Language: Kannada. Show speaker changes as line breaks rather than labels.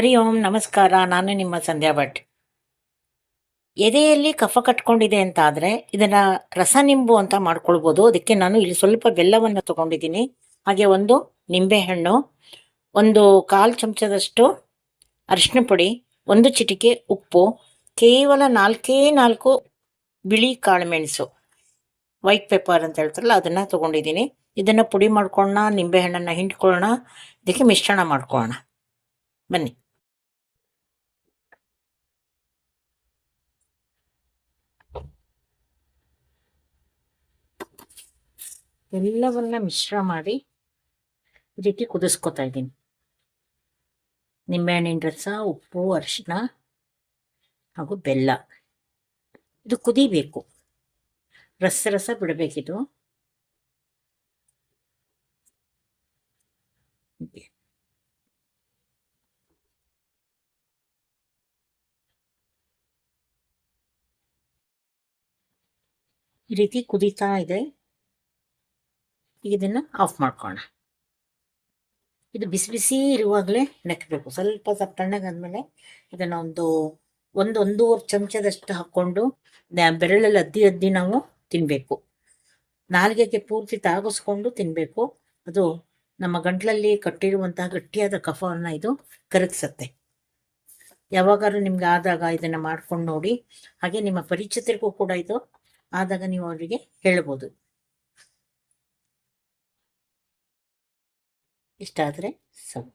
ಹರಿ ಓಂ, ನಮಸ್ಕಾರ, ನಾನು ನಿಮ್ಮ ಸಂಧ್ಯಾ ಭಟ್. ಎದೆಯಲ್ಲಿ ಕಫ ಕಟ್ಕೊಂಡಿದೆ ಅಂತ ಆದರೆ ಇದನ್ನು ರಸ ನಿಂಬು ಅಂತ ಮಾಡ್ಕೊಳ್ಬೋದು. ಅದಕ್ಕೆ ನಾನು ಇಲ್ಲಿ ಸ್ವಲ್ಪ ಬೆಲ್ಲವನ್ನು ತಗೊಂಡಿದ್ದೀನಿ. ಹಾಗೆ ಒಂದು ನಿಂಬೆಹಣ್ಣು ಒಂದು ಕಾಲು ಚಮಚದಷ್ಟು ಅರಿಶಿನ ಪುಡಿ, ಒಂದು ಚಿಟಿಕೆ ಉಪ್ಪು, ಕೇವಲ ನಾಲ್ಕೇ ನಾಲ್ಕು ಬಿಳಿ ಕಾಳುಮೆಣಸು, ವೈಟ್ ಪೇಪರ್ ಅಂತ ಹೇಳ್ತಾರಲ್ಲ, ಅದನ್ನು ತೊಗೊಂಡಿದ್ದೀನಿ. ಇದನ್ನು ಪುಡಿ ಮಾಡ್ಕೊಳ್ಳೋಣ ನಿಂಬೆಹಣ್ಣನ್ನು ಹಿಂಡ್ಕೊಳ್ಳೋಣ, ಇದಕ್ಕೆ ಮಿಶ್ರಣ ಮಾಡ್ಕೊಳ್ಳೋಣ. ಬನ್ನಿ. ಎಲ್ಲವನ್ನ ಮಿಶ್ರ ಮಾಡಿ ಈ ರೀತಿ ಕುದಿಸ್ಕೊತಾ ಇದ್ದೀನಿ. ನಿಂಬೆಹಣ್ಣಿನ ರಸ, ಉಪ್ಪು ಅರಿಶಿನ ಹಾಗೂ ಬೆಲ್ಲ. ಇದು ಕುದಿಬೇಕು. ರಸ ರಸ ಬಿಡಬೇಕಿದು ಈ ರೀತಿ ಕುದೀತಾ ಇದೆ. ಈಗ ಇದನ್ನು ಆಫ್ ಮಾಡ್ಕೋಣ ಇದು ಬಿಸಿ ಬಿಸಿ ಇರುವಾಗಲೇ ನೆಕ್ಕಬೇಕು ಸ್ವಲ್ಪ ಸ್ವಲ್ಪ ತಣ್ಣಗಾದ್ಮೇಲೆ ಇದನ್ನು ಒಂದು ಒಂದು ಒಂದೂವರೆ ಚಮಚದಷ್ಟು ಹಾಕ್ಕೊಂಡು ಬೆರಳಲ್ಲಿ ಅದ್ದಿ ಅದ್ದಿ ನಾವು ತಿನ್ನಬೇಕು ನಾಲ್ಗೆಗೆ ಪೂರ್ತಿ ತಾಗಿಸ್ಕೊಂಡು ತಿನ್ನಬೇಕು ಅದು ನಮ್ಮ ಗಂಟ್ಲಲ್ಲಿ ಕಟ್ಟಿರುವಂತಹ ಗಟ್ಟಿಯಾದ ಕಫವನ್ನು ಇದು ಕರಗಿಸತ್ತೆ. ಯಾವಾಗಾದ್ರೂ ನಿಮ್ಗೆ ಆದಾಗ ಇದನ್ನು ಮಾಡ್ಕೊಂಡು ನೋಡಿ. ಹಾಗೆ ನಿಮ್ಮ ಪರಿಚಿತರಿಗೂ ಕೂಡ ಇದು ಆದಾಗ ನೀವು ಅವರಿಗೆ ಹೇಳ್ಬೋದು. ಇಷ್ಟ ಆದರೆ ಸಾಕು